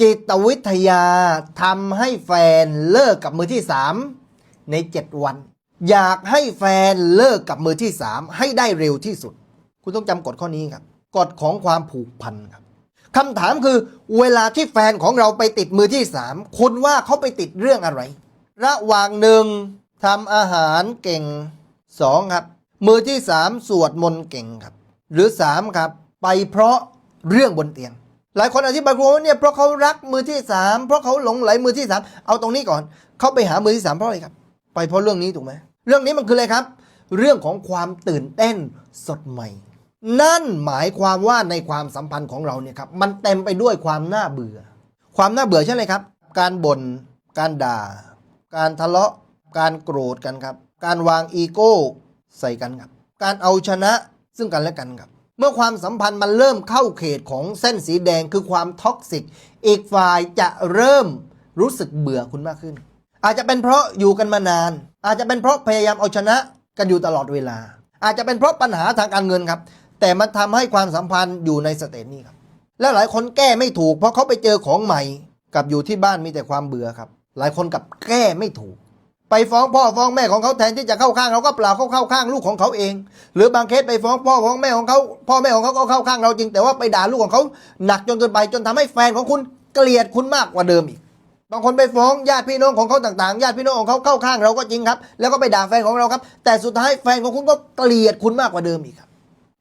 จิตวิทยาทำให้แฟนเลิกกับมือที่สามใน 7 วัน อยากให้แฟนเลิกกับมือที่สามให้ได้เร็วที่สุด คุณต้องจำกฎข้อนี้ครับกฎของความผูกพันครับคำถามคือเวลาที่แฟนของเราไปติดมือที่สามคุณว่าเขาไปติดเรื่องอะไร ระหว่างหนึ่งทำอาหารเก่งสองครับ มือที่สามสวดมนต์เก่งครับ หรือสามครับ ไปเพราะเรื่องบนเตียง หลายคนอธิบายครูว่าเนี่ยเพราะเขารักมือที่สามเพราะเขาหลงไหลมือที่สามเอาตรงนี้ก่อน เขาไปหามือที่สามเพราะอะไรครับ ไปเพราะเรื่องนี้ถูกไหมเรื่องนี้มันคืออะไรครับ เรื่องของความตื่นเต้นสดใหม่ นั่นหมายความว่าในความสัมพันธ์ของเราเนี่ยครับมันเต็มไปด้วยความน่าเบื่อ ความน่าเบื่อใช่ไหมครับ การบน่นการด่า การทะเลาะ การโกรธกันครับ การวางอีโก้ใส่กันครับ การเอาชนะซึ่งกันและกันครับ เมื่อความสัมพันธ์มันเริ่มเข้าเขตของเส้นสีแดงคือความท็อกซิก อีกฝ่ายจะเริ่มรู้สึกเบื่อคุณมากขึ้น อาจจะเป็นเพราะอยู่กันมานาน อาจจะเป็นเพราะพยายามเอาชนะกันอยู่ตลอดเวลา อาจจะเป็นเพราะปัญหาทางการเงินครับ แต่มันทำให้ความสัมพันธ์อยู่ในสเตจนี้ครับ และหลายคนแก้ไม่ถูก เพราะเขาไปเจอของใหม่ กับอยู่ที่บ้านมีแต่ความเบื่อครับ หลายคนกับแก้ไม่ถูก ไปฟ้องพ่อฟ้องแม่ของเขาแทนที่จะเข้าข้างเราก็เปล่าเขาเข้าข้างลูกของเขาเอง หรือบางเคสไปฟ้องพ่อฟ้องแม่ของเขาพ่อแม่ของเขาก็เข้าข้างเราจริง แต่ว่าไปด่าลูกของเขาหนักจนเกินไปจนทำให้แฟนของคุณเกลียดคุณมากกว่าเดิมอีก บางคนไปฟ้องญาติพี่น้องของเขาต่างๆญาติพี่น้องของเขาเข้าข้างเราก็จริงครับ แล้วก็ไปด่าแฟนของเราครับ แต่สุดท้ายแฟนของคุณก็เกลียดคุณมากกว่าเดิมอีกครับ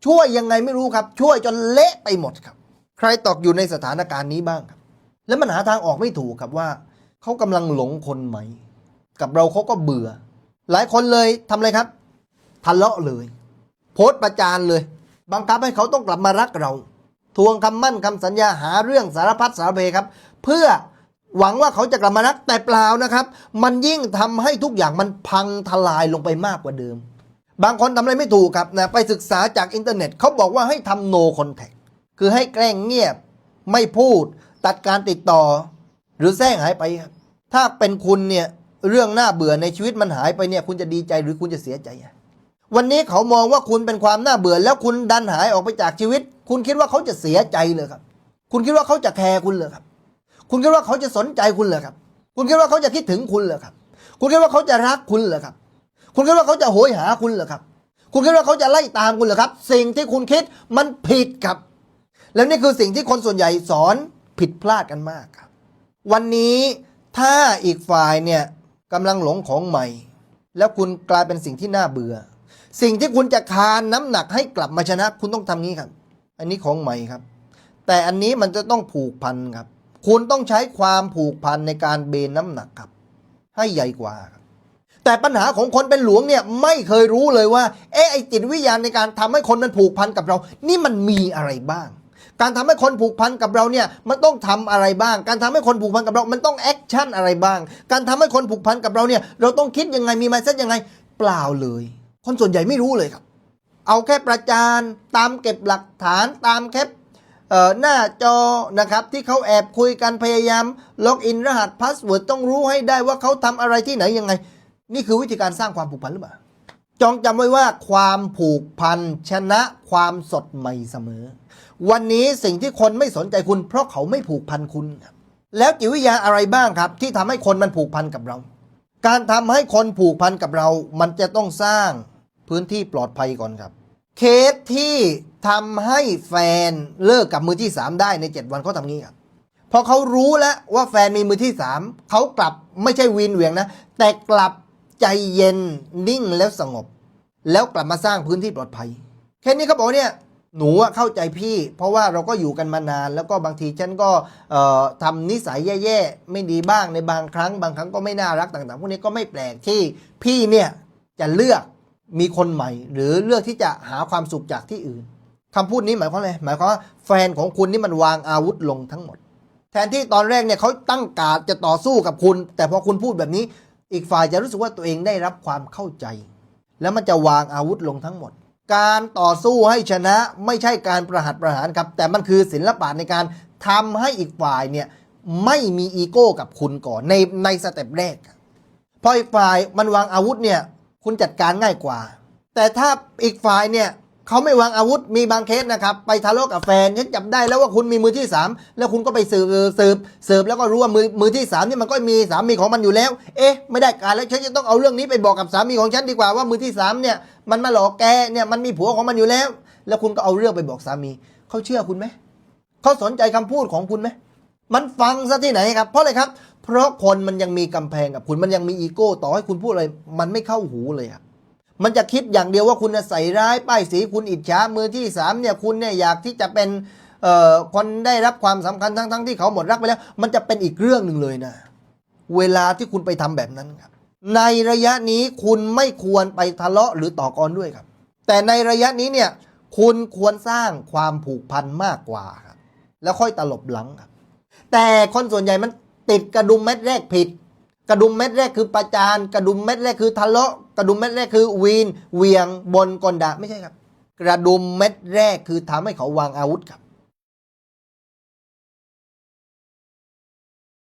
ช่วยยังไงไม่รู้ครับ ช่วยจนเละไปหมดครับ ใครตกอยู่ในสถานการณ์นี้บ้างครับ แล้วมันหาทางออกไม่ถูกครับว่าเขากำลังหลงคนไหม กับเราเขาก็เบื่อ หลายคนเลยทำอะไรครับทะเลาะเลย โพสต์ประจานเลย บังคับให้เขาต้องกลับมารักเรา ทวงคำมั่นคำสัญญาหาเรื่องสารพัดสารเพครับ เพื่อหวังว่าเขาจะกลับมารักแต่เปล่านะครับ มันยิ่งทำให้ทุกอย่างมันพังทลายลงไปมากกว่าเดิม บางคนทำอะไรไม่ถูกครับนะไปศึกษาจากอินเทอร์เน็ตเขาบอกว่าให้ทำ no contact คือให้แกล้งเงียบ ไม่พูด ตัดการติดต่อ หรือแซงหายไป ถ้าเป็นคุณเนี่ย เรื่องน่าเบื่อในชีวิตมันหายไปเนี่ย คุณจะดีใจหรือคุณจะเสียใจ วันนี้เขามองว่าคุณเป็นความน่าเบื่อ แล้วคุณดันหายออกไปจากชีวิต คุณคิดว่าเขาจะเสียใจเลยครับ คุณคิดว่าเขาจะแคร์คุณเลยครับ คุณคิดว่าเขาจะสนใจคุณเลยครับ คุณคิดว่าเขาจะคิดถึงคุณเลยครับ คุณคิดว่าเขาจะรักคุณเลยครับ คุณคิดว่าเขาจะโหยหาคุณเหรอครับ คุณคิดว่าเขาจะไล่ตามคุณเหรอครับ สิ่งที่คุณคิดมันผิดครับ แล้วนี่คือสิ่งที่คนส่วนใหญ่สอนผิดพลาดกันมากครับ วันนี้ถ้าอีกฝ่ายเนี่ย กำลังหลงของใหม่ แล้วคุณกลายเป็นสิ่งที่น่าเบื่อ สิ่งที่คุณจะคานน้ำหนักให้กลับมาชนะ คุณต้องทำงี้ครับ อันนี้ของใหม่ครับ แต่อันนี้มันจะต้องผูกพันครับ คุณต้องใช้ความผูกพันในการเบนน้ำหนักครับ ให้ใหญ่กว่าครับแต่ปัญหาของคนเป็นหลวงเนี่ยไม่เคยรู้เลยว่า เอ๊ะไอจิตวิญญาณในการทำให้คนมันผูกพันกับเรา นี่มันมีอะไรบ้าง การทำให้คนผูกพันกับเราเนี่ยมันต้องทำอะไรบ้าง การทำให้คนผูกพันกับเรา มันต้องแอคชั่นอะไรบ้าง การทำให้คนผูกพันกับเราเนี่ยเราต้องคิดยังไงมีมาเซตยังไง เปล่าเลย คนส่วนใหญ่ไม่รู้เลยครับ เอาแค่ประจานตามเก็บหลักฐานตามแค่เอ่อหน้าจอนะครับที่เขาแอบคุยกันพยายามล็อกอินรหัสพาสเวิร์ดต้องรู้ให้ได้ว่าเขาทำอะไรที่ไหนยังไง นี่คือวิธีการสร้างความผูกพันหรือเปล่าจองจำไว้ว่าความผูกพันชนะความสดใหม่เสมอ วันนี้สิ่งที่คนไม่สนใจคุณ เพราะเขาไม่ผูกพันคุณครับแล้วจิตวิทยาอะไรบ้างครับ ที่ทำให้คนมันผูกพันกับเรา การทำให้คนผูกพันกับเรา มันจะต้องสร้างพื้นที่ปลอดภัยก่อนครับ เคสที่ทำให้แฟนเลิกกับมือที่ 3 ได้ใน 7 วันเขาทำงี้ครับพอเขารู้แล้วว่าแฟนมีมือที่ 3เขากลับไม่ใช่วีนเหวียงนะ แต่กลับใจเย็นนิ่งแล้วสงบ แล้วกลับมาสร้างพื้นที่ปลอดภัยแค่นี้เขาบอกเนี่ย หนูเข้าใจพี่ เพราะว่าเราก็อยู่กันมานาน แล้วก็บางทีฉันก็เอ่อทำนิสัยแย่ๆ ไม่ดีบ้างในบางครั้ง บางครั้งก็ไม่น่ารักต่างๆ พวกนี้ก็ไม่แปลกที่พี่เนี่ยจะเลือกมีคนใหม่ หรือเลือกที่จะหาความสุขจากที่อื่นคำพูดนี้หมายความอะไรหมายความว่าแฟนของคุณนี่มันวางอาวุธลงทั้งหมด แทนที่ตอนแรกเนี่ยเขาตั้งการจะต่อสู้กับคุณ แต่พอคุณพูดแบบนี้ อีกฝ่ายจะรู้สึกว่าตัวเองได้รับความเข้าใจ แล้วมันจะวางอาวุธลงทั้งหมด การต่อสู้ให้ชนะไม่ใช่การประหัตประหารครับ แต่มันคือศิลปะในการทำให้อีกฝ่ายเนี่ยไม่มีอีโก้กับคุณก่อนในในสเต็ปแรกพออีกฝ่ายมันวางอาวุธเนี่ยคุณจัดการง่ายกว่า แต่ถ้าอีกฝ่ายเนี่ย เขาไม่วางอาวุธมีบางเคสนะครับ ไปทะเลาะกับแฟนฉันจับได้แล้วว่าคุณมีมือที่สามแล้วคุณก็ไปสืบสืบสืบแล้วก็รู้ว่ามือมือที่สามนี่มันก็มีสามีของมันอยู่แล้ว เอ๊ะ ไม่ได้การแล้วฉันจะต้องเอาเรื่องนี้ไปบอกกับสามีของฉันดีกว่าว่ามือที่สามเนี่ยมันมาหลอกแกเนี่ยมันมีผัวของมันอยู่แล้ว แล้วคุณก็เอาเรื่องไปบอกสามีเขาเชื่อคุณไหมเขาสนใจคำพูดของคุณไหมมันฟังซะที่ไหนครับ เพราะอะไรครับ เพราะคนมันยังมีกำแพงกับคุณมันยังมีอีโก้ ต่อให้คุณพูดอะไร มันไม่เข้าหูเลยครับ มันจะคิดอย่างเดียวว่าคุณใส่ร้ายป้ายสีคุณอิจฉามือที่สามเนี่ยคุณเนี่ยอยากที่จะเป็นคนได้รับความสำคัญทั้งๆที่เขาหมดรักไปแล้ว มันจะเป็นอีกเรื่องหนึ่งเลยนะ เวลาที่คุณไปทำแบบนั้นครับ ในระยะนี้คุณไม่ควรไปทะเลาะหรือต่อกรด้วยครับ แต่ในระยะนี้เนี่ยคุณควรสร้างความผูกพันมากกว่าครับแล้วค่อยตลบหลังครับ แต่คนส่วนใหญ่มันติดกระดุมเม็ดแรกผิด กระดุมเม็ดแรกคือประจานกระดุมเม็ดแรกคือทะเลาะกระดุมเม็ดแรกคือวีนเหวียงบนกลดาไม่ใช่ครับ กระดุมเม็ดแรกคือทำให้เขาวางอาวุธครับ